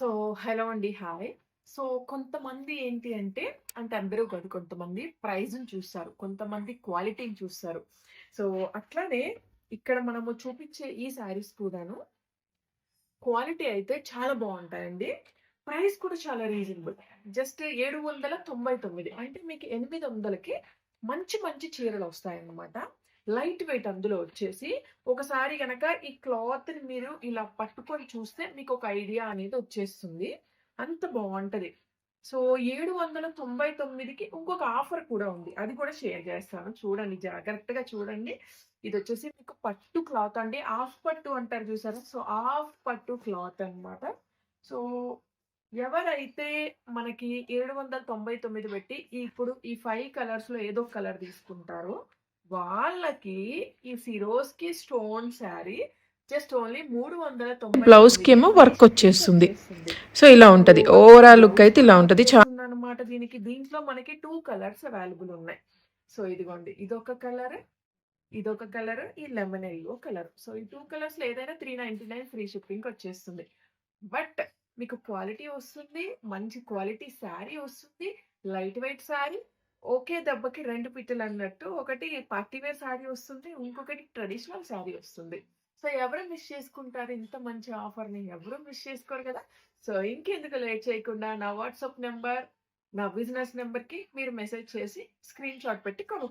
So hello అండి. Hi. So కొంతమంది ఏంటి అంటే అంటే అందరూ కాదు కొంతమంది ప్రైజ్ని చూస్తారు. కొంతమంది క్వాలిటీని చూస్తారు. సో అట్లానే ఇక్కడ మనము చూపించే ఈ శారీస్ కూడాను క్వాలిటీ అయితే చాలా బాగుంటాయండి. ప్రైస్ కూడా చాలా రీజనబుల్. జస్ట్ ఏడు వందల తొంభై తొమ్మిది. అంటే మీకు ఎనిమిది వందలకి మంచి మంచి చీరలు వస్తాయన్నమాట. లైట్ వెయిట్ అందులో వచ్చేసి ఒకసారి గనక ఈ క్లాత్ని మీరు ఇలా పట్టుకొని చూస్తే మీకు ఒక ఐడియా అనేది వచ్చేస్తుంది. అంత బాగుంటుంది. సో ఏడు వందల తొంభై తొమ్మిదికి ఇంకొక ఆఫర్ కూడా ఉంది. అది కూడా షేర్ చేస్తాను. చూడండి జాగ్రత్తగా చూడండి. ఇది వచ్చేసి మీకు పట్టు క్లాత్ అండి. హాఫ్ పట్టు అంటారు చూసారా? సో హాఫ్ పట్టు క్లాత్ అన్నమాట. సో ఎవరైతే మనకి ఏడు వందల తొంభై తొమ్మిది పెట్టి ఇప్పుడు ఈ ఫైవ్ కలర్స్లో ఏదో కలర్ తీసుకుంటారో వాళ్ళకి ఈ ఫిరోజ్కి స్టోన్ శారీ జస్ట్ ఓన్లీ మూడు వందల తొంభై బ్లౌజ్కి ఏమో వర్క్ వచ్చేస్తుంది. సో ఇలా ఉంటది. ఓవరాల్ లుక్ అయితే ఇలా ఉంటది. చాలా అనమాట దీనికి. దీంట్లో మనకి టూ కలర్స్ అవైలబుల్ ఉన్నాయి. సో ఇదిగోండి. ఇదొక కలర్ ఇదొక కలర్ ఈ లెమన్ ఎల్లో కలర్ సో ఈ టూ కలర్స్ ఏదైనా three ninety nine free shipping వచ్చేస్తుంది. బట్ మీకు క్వాలిటీ వస్తుంది మంచి క్వాలిటీ శారీ వస్తుంది లైట్ వెయిట్ శారీ ఒకే దెబ్బకి రెండు పిట్టలు అన్నట్టు. ఒకటి పార్టీ వేర్ శారీ వస్తుంది ఇంకొకటి ట్రెడిషనల్ శారీ వస్తుంది. సో ఎవరు మిస్ చేసుకుంటారు? ఇంత మంచి ఆఫర్ని ఎవరు మిస్ చేసుకోరు కదా? సో ఇంకెందుకు లేట్ చేయకుండా నా వాట్సాప్ నెంబర్ నా బిజినెస్ నెంబర్కి మీరు మెసేజ్ చేసి స్క్రీన్ షాట్ పెట్టి కొను